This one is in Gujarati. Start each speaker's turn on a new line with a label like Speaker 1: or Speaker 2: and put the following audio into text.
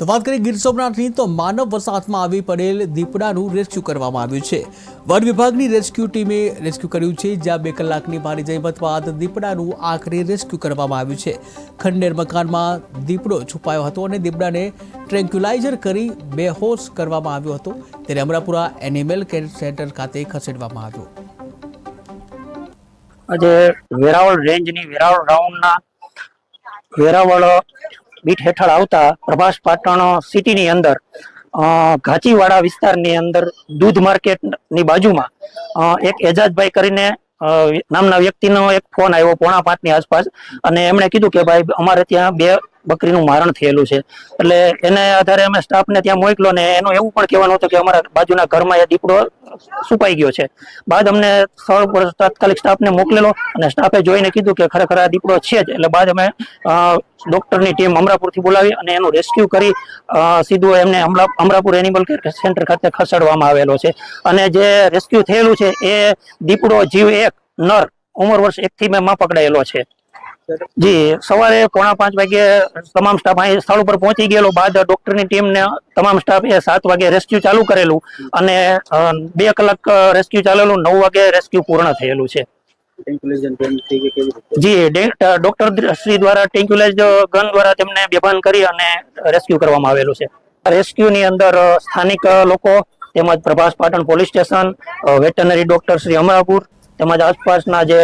Speaker 1: તો વાત કરીએ ગીર સોમનાથની, તો માનવ વસાહતમાં આવી પડેલ દીપડાનું રેસ્ક્યુ કરવામાં આવ્યું છે. વન વિભાગની રેસ્ક્યુ ટીમે રેસ્ક્યુ કર્યું છે, જ્યાં બે કલાકની ભારે જહેમત બાદ દીપડાનું આખરે રેસ્ક્યુ કરવામાં આવ્યું છે. ખંડેર મકાનમાં દીપડો છુપાયો હતો અને દીપડાને ટ્રેન્ક્યુલાઇઝર કરી બેહોશ કરવામાં આવ્યો હતો. ત્યારે અમરાપુરા એનિમલ કેર સેન્ટર ખાતે ખસેડવામાં આવ્યો.
Speaker 2: આજે વેરાવળ રેન્જની, વેરાવળ રાઉન્ડના વેરાવળ બીટ હેઠળ આવતા પ્રભાસ પાટણ સિટીની અંદર ઘાચીવાડા વિસ્તારની અંદર દૂધ માર્કેટની બાજુમાં એક એજાજભાઈ કરીને નામના વ્યક્તિનો એક ફોન આવ્યો પોણા પાંચની આસપાસ અને એમણે કીધું કે ભાઈ અમારે ત્યાં બે બકરીનું મારણ થયેલું છે. એટલે એને આધારે અમે સ્ટાફને ત્યાં મોકલો ને એનું એવું પણ કહેવાનું હતું કે અમારા બાજુના ઘરમાં એ દીપડો સુપાઈ ગયો છે. બાદ અમને સ્થળ પર તાત્કાલિક સ્ટાફને મોકલેલો અને સ્ટાફે જોઈને કીધું કે ખરેખર આ દીપડો છે જ. એટલે બાદ અમે ડોક્ટરની ટીમ અમરાપુરથી બોલાવી અને એનું રેસ્ક્યુ કરી સીધું એમને અમરાપુર એનિમલ કેર સેન્ટર ખાતે ખસેડવામાં આવેલો છે. અને જે રેસ્ક્યુ થયેલું છે એ દીપડો જીવ એક, નર, ઉંમર વર્ષ એક થી માં પકડાયેલો છે. જી, સવારે પોણા પાંચ વાગે તમામ સ્ટાફ અહીં સ્થળ ઉપર પહોંચી ગયેલો. બાદ ડોક્ટરની ટીમને તમામ સ્ટાફ એ સાત વાગે રેસ્ક્યુ ચાલુ કરેલું અને બે કલાક રેસ્ક્યુ ચાલેલું, નવ વાગે રેસ્ક્યુ પૂર્ણ થયેલું છે. જી ડોક્ટર શ્રી દ્વારા ટેન્ક્યુલાઇઝ ગન દ્વારા તેમને બેભાન કરી અને રેસ્ક્યુ કરવામાં આવેલું છે. રેસ્ક્યુ ની અંદર સ્થાનિક લોકો તેમજ Prabhas Patan police station veterinary doctor Shri Amrapur તેમજ આસપાસના જે